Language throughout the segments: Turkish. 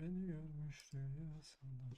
Beni görmüş rüyasında.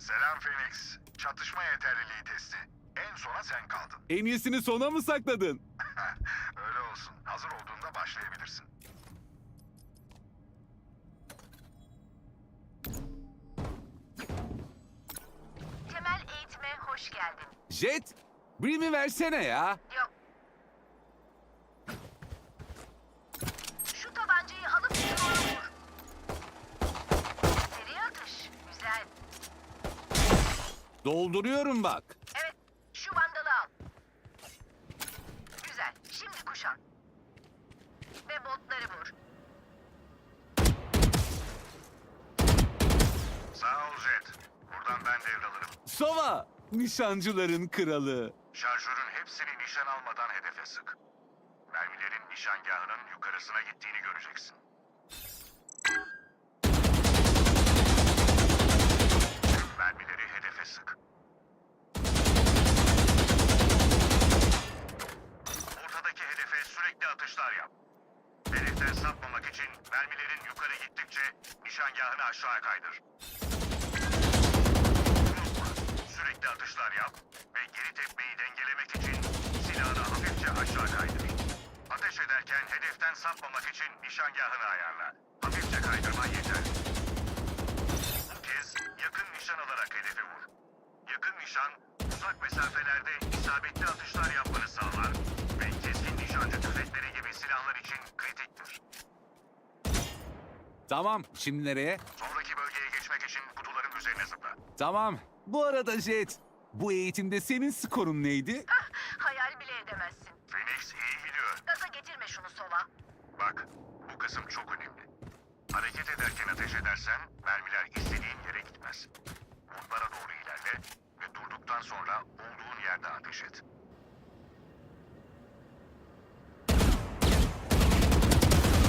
Selam Phoenix. Çatışma yeterliliği testi. En sona sen kaldın. En iyisini sona mı sakladın? Öyle olsun. Hazır olduğunda başlayabilirsin. Temel eğitime hoş geldin. Jet, Brim'i versene ya. Dolduruyorum bak. Evet, şu vandalı al. Güzel. Şimdi kuşan. Ve botları vur. Sağ ol Jet. Buradan ben devralırım. Sova, nişancıların kralı. Şarjörün hepsini nişan almadan hedefe sık. Mermilerin nişangahının yukarısına gittiğini göreceksin. Tüm mermileri hedefe sık. Ortadaki hedefe sürekli atışlar yap. Hedeften sapmamak için mermilerin yukarı gittikçe nişangahını aşağı kaydır. Unutma, sürekli atışlar yap ve geri tepmeyi dengelemek için silahını hafifçe aşağı kaydır. Ateş ederken hedeften sapmamak için nişangahını ayarla. Hafifçe kaydırman yeter. Bu kez yakın nişan alarak hedefi vur. Yakın nişan, uzak mesafelerde isabetli atışlar yapmanı sağlar ve keskin nişancı tüfekleri gibi silahlar için kritiktir. Tamam, şimdi nereye? Tamam. Bu arada Jet, bu eğitimde senin skorun neydi? Hayal bile edemezsin. Phoenix iyi gidiyor. Gaza getirme şunu sova. Bak, bu kısım çok önemli. Hareket ederken ateş edersen mermiler istediğin yere gitmez. Mutlara doğru ilerle ve durduktan sonra olduğun yerde ateş et.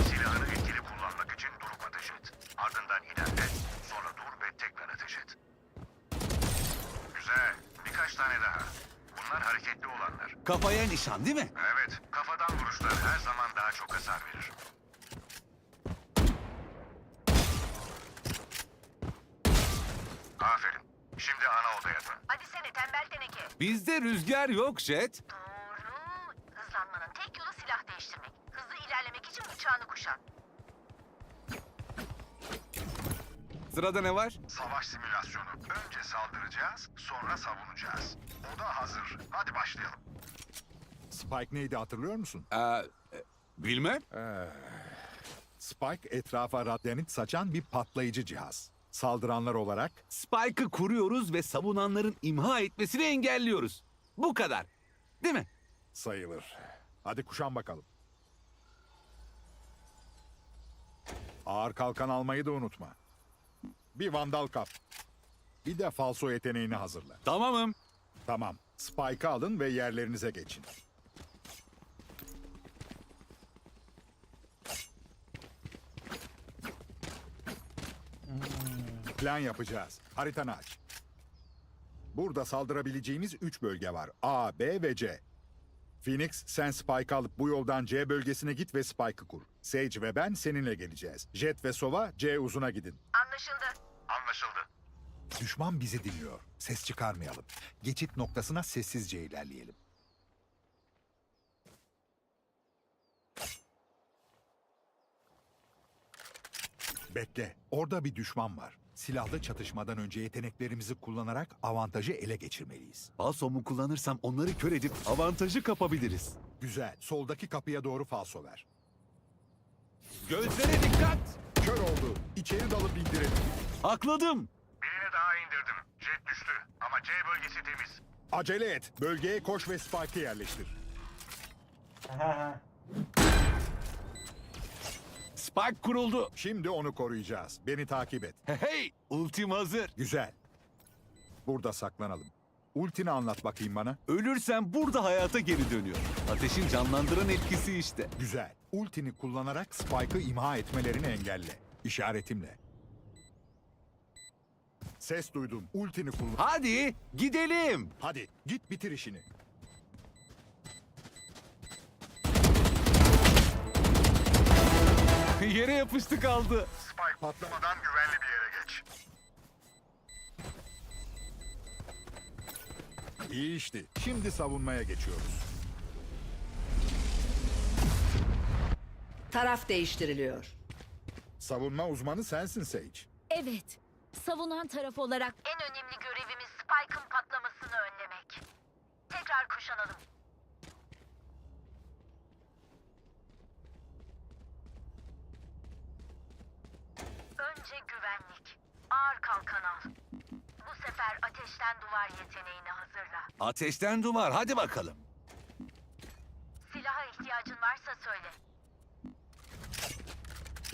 Silahını etkili kullanmak için durup ateş et. Ardından ilerle, sonra dur ve tekrar ateş et. Güzel, birkaç tane daha. Bunlar hareketli olanlar. Kafaya nişan değil mi? Evet, kafadan vuruşlar her zaman daha çok hasar verir. Aferin. Şimdi ana odaya dön. Hadi seni tembel teneke. Bizde rüzgar yok Jet. Doğru. Hızlanmanın tek yolu silah değiştirmek. Hızlı ilerlemek için bıçağını kuşan. Sırada ne var? Savaş simülasyonu. Önce saldıracağız, sonra savunacağız. Oda hazır. Hadi başlayalım. Spike neydi hatırlıyor musun? Ee, e, bilmem. Spike etrafa radyanit saçan bir patlayıcı cihaz. Saldıranlar olarak Spike'ı kuruyoruz ve savunanların imha etmesini engelliyoruz. Bu kadar. Değil mi? sayılır. Hadi kuşan bakalım. Ağır kalkan almayı da unutma. Bir vandal kap. Bir de falso yeteneğini hazırla. Tamamım. Tamam. Spike'ı alın ve yerlerinize geçin. Plan yapacağız. Haritanı aç. Burada saldırabileceğimiz üç bölge var. A, B ve C. Phoenix, sen Spike alıp bu yoldan C bölgesine git ve Spike'ı kur. Sage ve ben seninle geleceğiz. Jet ve Sova C uzuna gidin. Anlaşıldı. Anlaşıldı. Düşman bizi dinliyor. Ses çıkarmayalım. Geçit noktasına sessizce ilerleyelim. Bekle. Orada bir düşman var. Silahlı çatışmadan önce yeteneklerimizi kullanarak avantajı ele geçirmeliyiz. Balsomu kullanırsam onları kör edip avantajı kapabiliriz. Güzel. Soldaki kapıya doğru falso ver. Gözlere dikkat. Kör oldu. İçeri dalıp indirelim. Akladım. Birini daha indirdim. Jet düştü ama C bölgesi temiz. Acele et. Bölgeye koş ve Spike'ı yerleştir. Spike kuruldu. Şimdi onu koruyacağız. Beni takip et. Hey, hey ultim hazır. Güzel. Burada saklanalım. Ultini anlat bakayım bana. Ölürsen burada hayata geri dönüyor. Ateşin canlandıran etkisi işte. Güzel. Ultini kullanarak Spike'ı imha etmelerini engelle. İşaretimle. Ses duydum. Ultini kullan. Hadi gidelim. Hadi git bitir işini. Yere yapıştı kaldı. Spike patlamadan güvenli bir yere geç. İyi işti. Şimdi savunmaya geçiyoruz. Taraf değiştiriliyor. Savunma uzmanı sensin Sage. Evet. Savunan taraf olarak En önemli ateşten duvar yeteneğini hazırla. Ateşten duvar hadi bakalım. Silaha ihtiyacın varsa söyle.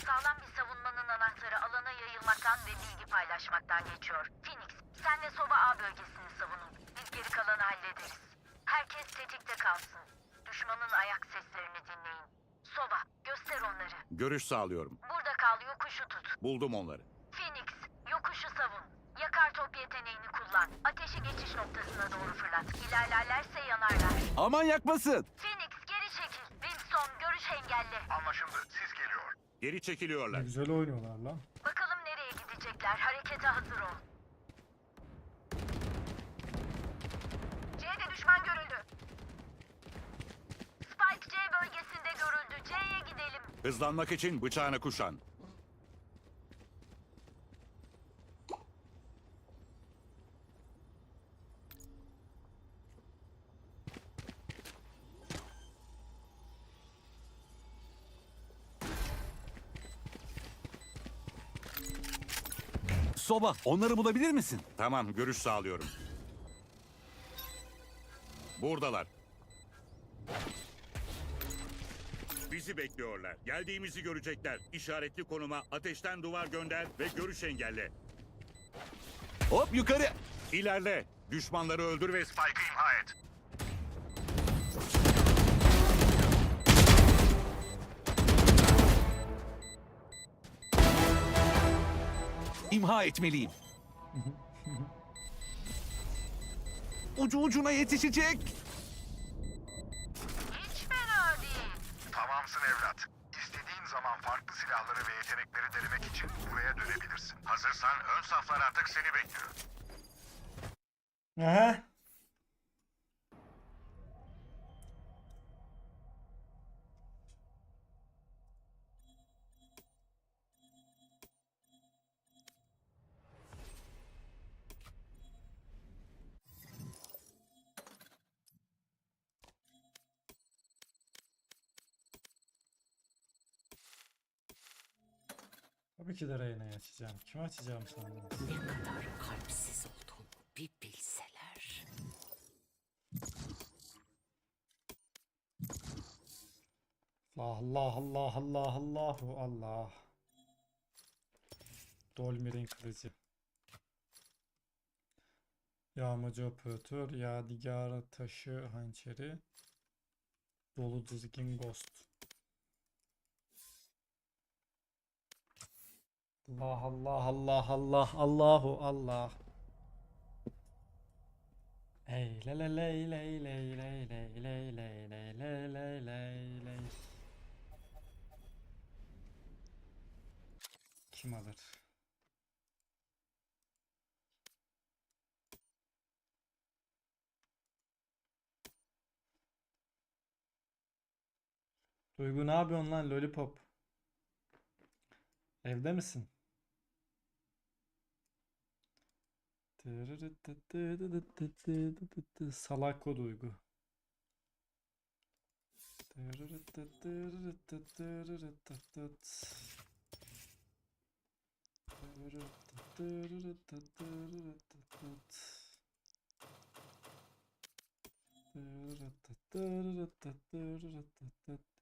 Sağlam bir savunmanın anahtarı alana yayılmaktan ve bilgi paylaşmaktan geçiyor. Phoenix, sen de Soba A bölgesini savunun. Biz geri kalanı hallederiz. Herkes tetikte kalsın. Düşmanın ayak seslerini dinleyin. Soba, göster onları. Görüş sağlıyorum. Burada kal, yokuşu tut. Buldum onları. Phoenix, yokuşu savun. Yakar top yeteneğini kullan. Ateşi geçiş noktasına doğru fırlat. İlerlerlerse yanarlar. Aman yakmasın. Phoenix geri çekil. Winston görüş engelli. Anlaşıldı. Sis geliyor. Geri Ne çekiliyorlar. güzel oynuyorlar lan. Bakalım nereye gidecekler. Harekete hazır ol. C'de düşman görüldü. Spike C bölgesinde görüldü. C'ye gidelim. Hızlanmak için bıçağını kuşan. Soba onları bulabilir misin? Tamam, görüş sağlıyorum. Buradalar. Bizi bekliyorlar. Geldiğimizi görecekler. İşaretli konuma ateşten duvar gönder ve görüş engelle. Hop yukarı. İlerle. Düşmanları öldür ve Spike'ı imha et. İmha etmeliyim. Ucu ucuna yetişecek. Tabii ki de Reyna'yı açacağım. Kimi açacağım sandınız? Ne kadar kalpsiz olduğunu bir bilseler. Allah Allah Allah Allah Allahu Allah. Dolmir'in kılıcı. Yağmacı operatör, yadigar taşı hançeri, dolu dizgin ghost. Allah Allah Allah Allah Allahu Allah. Ey le le ley ley ley ley ley ley ley ley ley ley ley ley. Kim alır? Duygu ne yapıyorsun lan lollipop? Evde misin? Salak o duygu.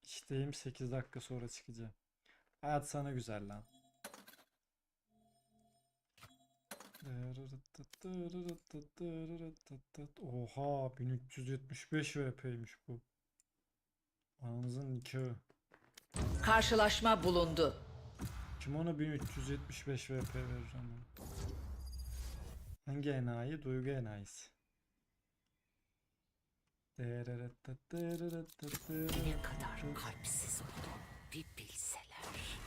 İşteyim 8 dakika sonra çıkacağım. Hayat sana güzel lan. Oha 1375 VP'ymiş bu. Anamızın nikahı. Karşılaşma bulundu. Kim ona 1375 VP verir ama? Hangi enayi? Duygu enayisi. Ne kadar kalpsiz olduğunu bir bilseler.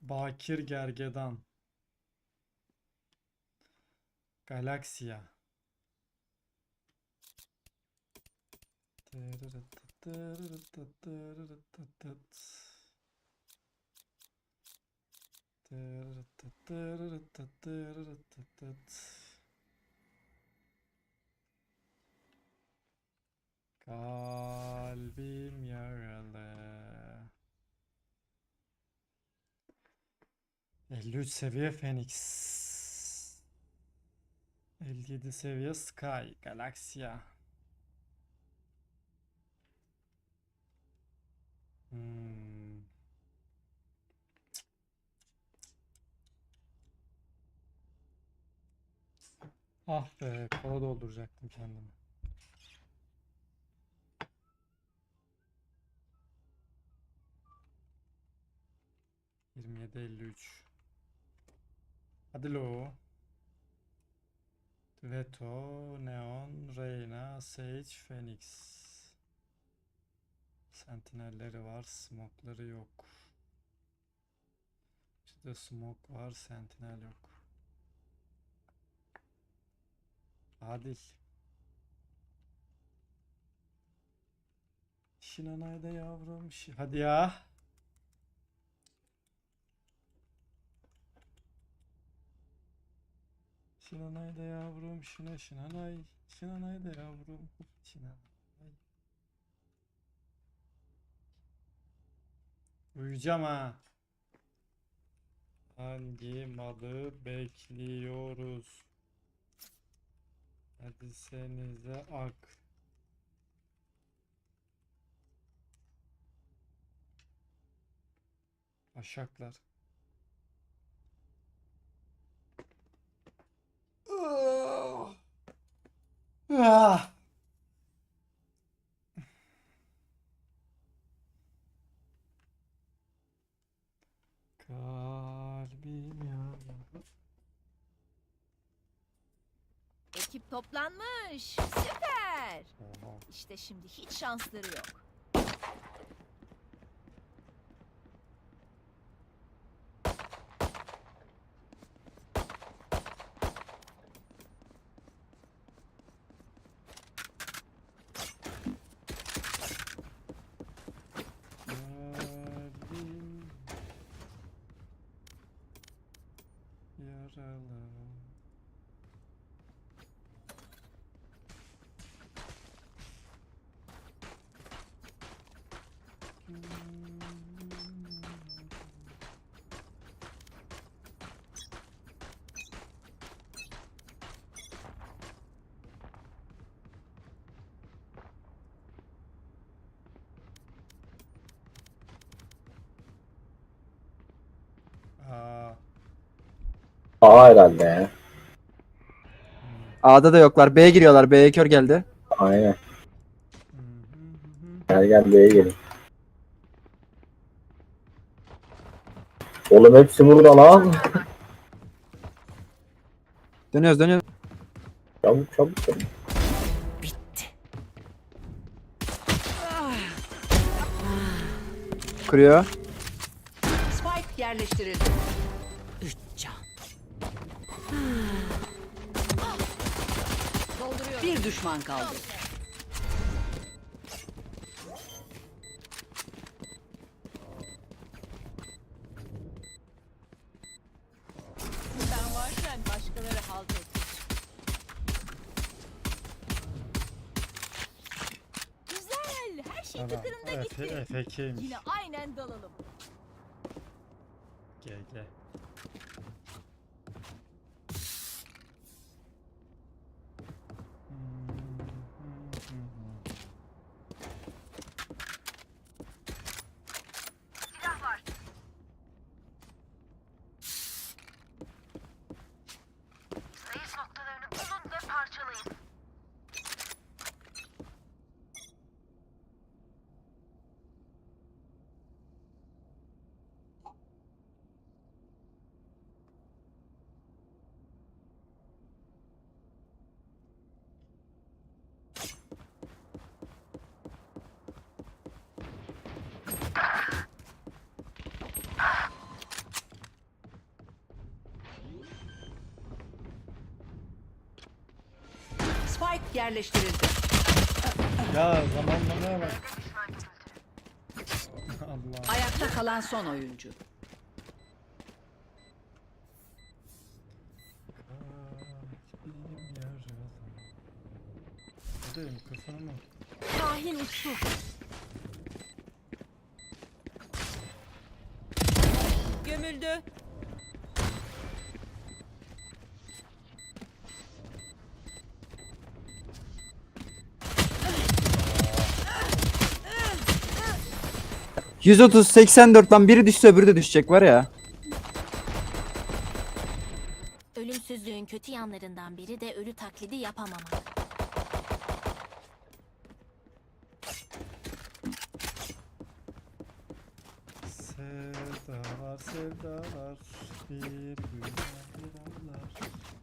Bakir Gergedan. Galaxia. Kalbim yaralı. 53 seviye Phoenix. 57 seviye Sky, Galaxia. Hmm. Ah be, kola dolduracaktım kendimi. Yirmi yedi elli üç. Hadi lo. Veto, Neon, Reyna, Sage, Phoenix. Sentinelleri var, smokları yok. İşte smoke var, sentinel yok. Adil. Şinanayda yavrum. Hadi ya. Şinanayda yavrum. Şina şinanay. Şinanayda yavrum. Şinanay. Uyuyacağım ha. Hangi malı bekliyoruz? Hadi senize ak. Aşaklar. Ah. Kalbim yaralı. Ekip toplanmış. Süper. İşte şimdi hiç şansları yok. Kalbim yaralı. Aa, A herhalde ya. A'da da yoklar. B'ye giriyorlar. B'ye kör geldi. Aynen. hı hı hı. Gel gel B'ye gelin. Oğlum hepsi burada lan. Dönüyoruz dönüyoruz. Çabuk çabuk. çabuk. Bitti. Kırıyor. Spike yerleştirildi. Düşman kaldı. Ben varken başkaları halt etmiş. Güzel. Her şey Tamam. tıkırında Efe, gitti. efekeymiş. Yine aynen dalalım. GG. Yerleştirildi. Ya zamanlamaya bak. Allah. Ayakta kalan son oyuncu. Hadi mikrofonu mu? Kahin uçtu. Gömüldü. %30 84'ten biri düşse öbürü de düşecek var ya. Ölümsüzlüğün kötü yanlarından biri de ölü taklidi yapamamak. Sevdalar sevdalar bir gün bir ağlar.